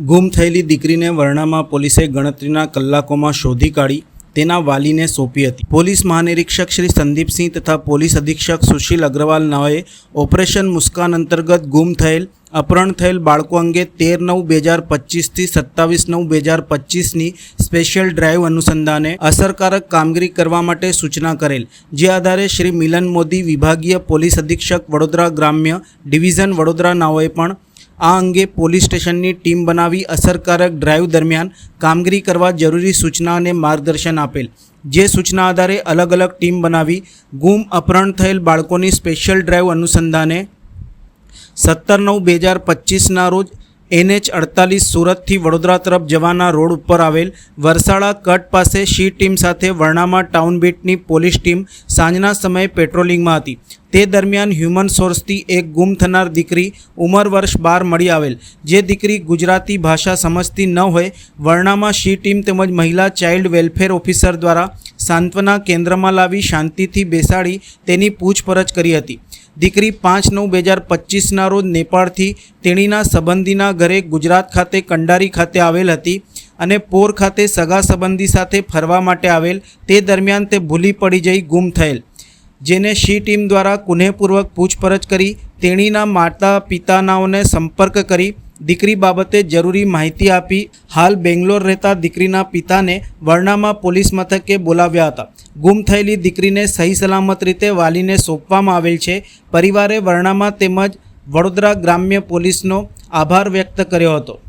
ગુમ થયેલી દીકરીને વર્ણામાં પોલીસે ગણતરીના કલાકોમાં શોધી કાઢી, તેના વાલીને સોંપી હતી. પોલીસ મહાનિરીક્ષક શ્રી સંદીપસિંહ તથા પોલીસ અધિક્ષક સુશીલ અગ્રવાલ નાઓએ ઓપરેશન મુસ્કાન અંતર્ગત ગુમ થયેલ, અપહરણ થયેલ બાળકો અંગે તેર નવ બે હજાર પચીસથી સત્તાવીસ નવ બે હજાર પચીસની સ્પેશિયલ ડ્રાઈવ અનુસંધાને અસરકારક કામગીરી કરવા માટે સૂચના કરેલ. જે આધારે શ્રી મિલન મોદી વિભાગીય પોલીસ અધિક્ષક વડોદરા ગ્રામ્ય ડિવિઝન વડોદરા નાઓએ પણ આ અંગે પોલીસ સ્ટેશનની ટીમ બનાવી અસરકારક ડ્રાઈવ દરમિયાન કામગીરી કરવા જરૂરી સૂચના અને માર્ગદર્શન આપેલ. જે સૂચના આધારે અલગ અલગ ટીમ બનાવી ગુમ અપહરણ થયેલ બાળકોની સ્પેશિયલ ડ્રાઈવ અનુસંધાને સત્તર નવ બે હજાર પચીસના રોજ એનએચ અડતાલીસ સુરતથી વડોદરા તરફ જવાના રોડ ઉપર આવેલ વરસાળા કટ પાસે શી ટીમ સાથે વર્ણામાં ટાઉન બીટની પોલીસ ટીમ સાંજના સમયે પેટ્રોલિંગમાં હતી. તે દરમિયાન હ્યુમન સોર્સથી એક ગુમ થનાર દીકરી ઉંમર વર્ષ બાર મળી આવેલ. જે દીકરી ગુજરાતી ભાષા સમજતી ન હોય, વર્ણામાં શી ટીમ તેમજ મહિલા ચાઇલ્ડ વેલફેર ઓફિસર દ્વારા સાંત્વના કેન્દ્રમાં લાવી શાંતિથી બેસાડી તેની પૂછપરછ કરી હતી. દીકરી પાંચ નવ બે હજાર પચીસના રોજ નેપાળથી તેણીના સંબંધીના ઘરે ગુજરાત ખાતે કંડારી ખાતે આવેલ હતી અને પોર ખાતે સગા સંબંધી સાથે ફરવા માટે આવેલ. તે દરમિયાન તે ભૂલી પડી જઈ ગુમ થયેલ. જેને શી ટીમ દ્વારા કુનેહપૂર્વક પૂછપરછ કરી, તેણીના માતા પિતાનાઓને સંપર્ક કરી દીકરી બાબતે જરૂરી માહિતી આપી હાલ બેંગ્લોર રહેતા દીકરીના પિતાને વરણામાં પોલીસ મથકે બોલાવ્યા હતા. ગુમ થયેલી દીકરીને સહી સલામત રીતે વાલીને સોંપવામાં આવેલ છે. પરિવારે વરણામાં તેમજ વડોદરા ગ્રામ્ય પોલીસનો આભાર વ્યક્ત કર્યો હતો.